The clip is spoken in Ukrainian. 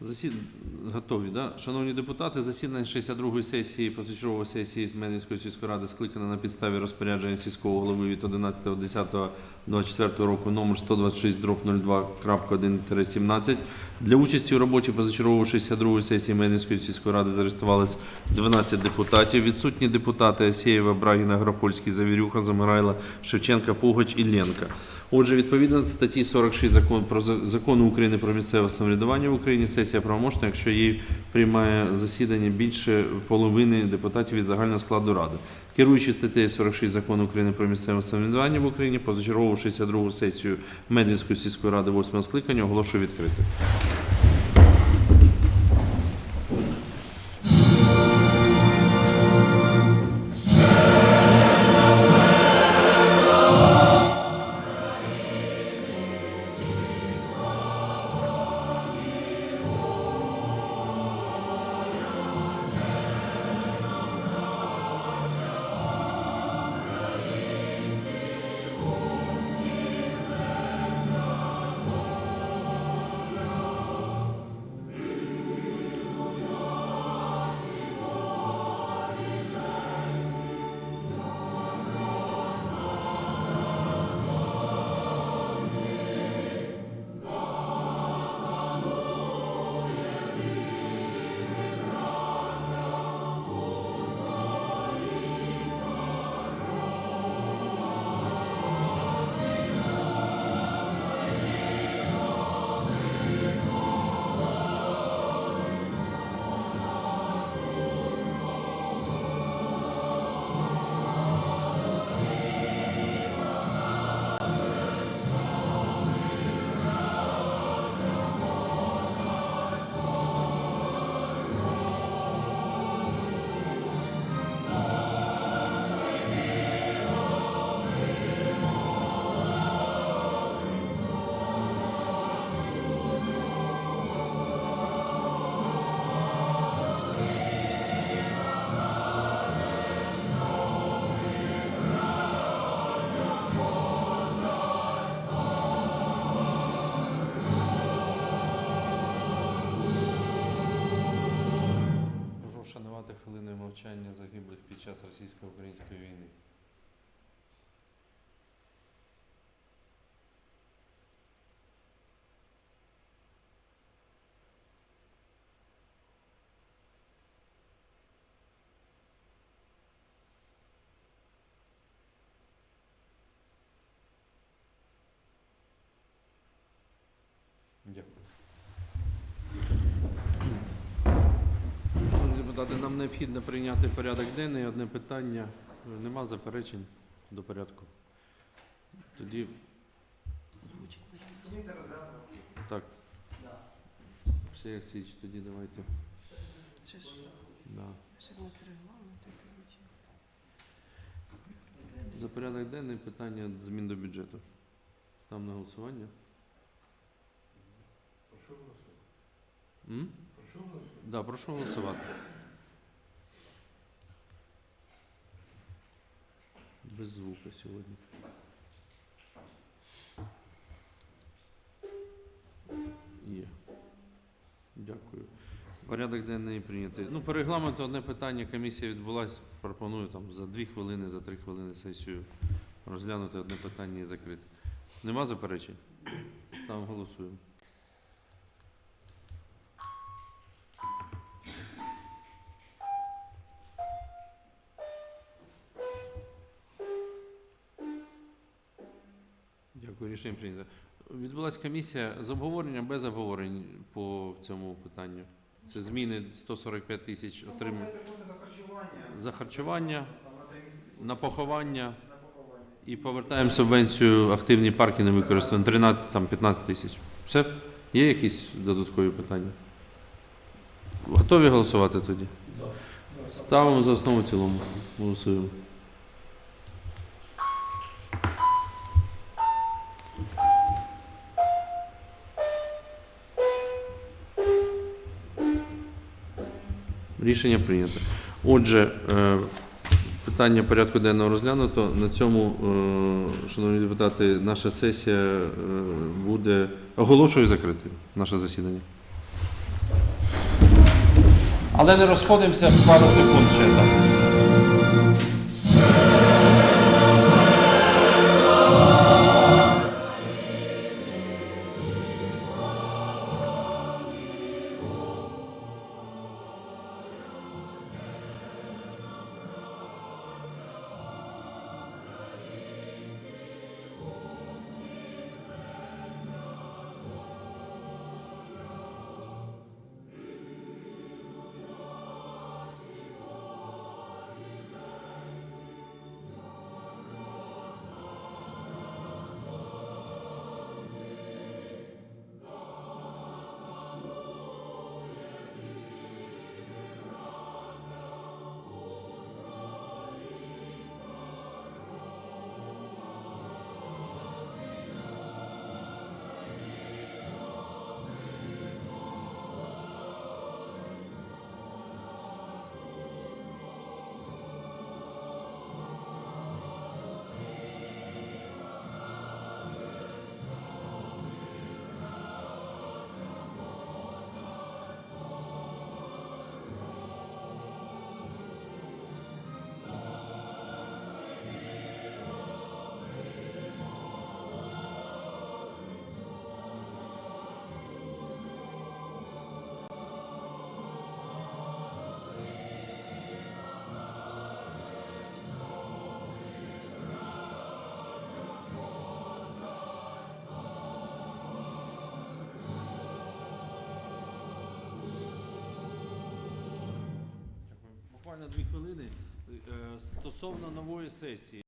Засід... Готові, да? Шановні депутати, засідання 62-ї сесії позачергової сесії Зменівської сільської ради скликане на підставі розпорядження сільського голови від 11.10.24 року номер 126 дроб 02.1-17. Для участі у роботі позачергової 62-ї сесії Менівської сільської ради зареєструвалось 12 депутатів. Відсутні депутати Асєєва, Брагіна, Грапольський, Завірюха, Замирайла, Шевченка, Пугач і Ленка. Отже, відповідно до статті 46 закон, про закону України про місцеве самоврядування в Україні сесія правомочна, якщо її приймає засідання більше половини депутатів від загального складу ради. Керуючи статтею 46 закону України про місцеве самоврядування в Україні, позачергову 62 сесію Медвінської сільської ради 8 скликання оголошую відкритою. Хвилиною мовчання загиблих під час російсько-української війни. Дякую. Шановні депутати, нам необхідно прийняти порядок денний. Одне питання. Нема заперечень до порядку. Тоді. Так. Все, як Січ, тоді давайте. Це ж Да. ще в нас регламент. і тоді. За порядок денний питання змін до бюджету. Став на голосування. Прошу голосувати. М? Прошу голосувати. Да, прошу голосувати. Без звука сьогодні. Є. Дякую. Порядок денний прийнятий. Ну, по регламенту одне питання. Комісія відбулася. Пропоную там за дві хвилини, за три хвилини сесію розглянути одне питання і закрити. Нема заперечень? Ставимо голосуємо. Дякую, рішення прийнято. Відбулася комісія з обговорення без обговорень по цьому питанню. Це зміни 145 тисяч за харчування. за харчування, на поховання і повертаємо субвенцію активні парки не використані 13 там 15 тисяч. Все? Є якісь додаткові питання? Готові голосувати тоді? Ставимо за основу цілому. Голосуємо. Рішення прийнято. Отже, е, питання порядку денного розглянуто. На цьому, е, шановні депутати, наша сесія е, буде оголошую закритим наше засідання. Але не розходимося пару секунд ще так. Дві хвилини. Е, Стосовно нової сесії.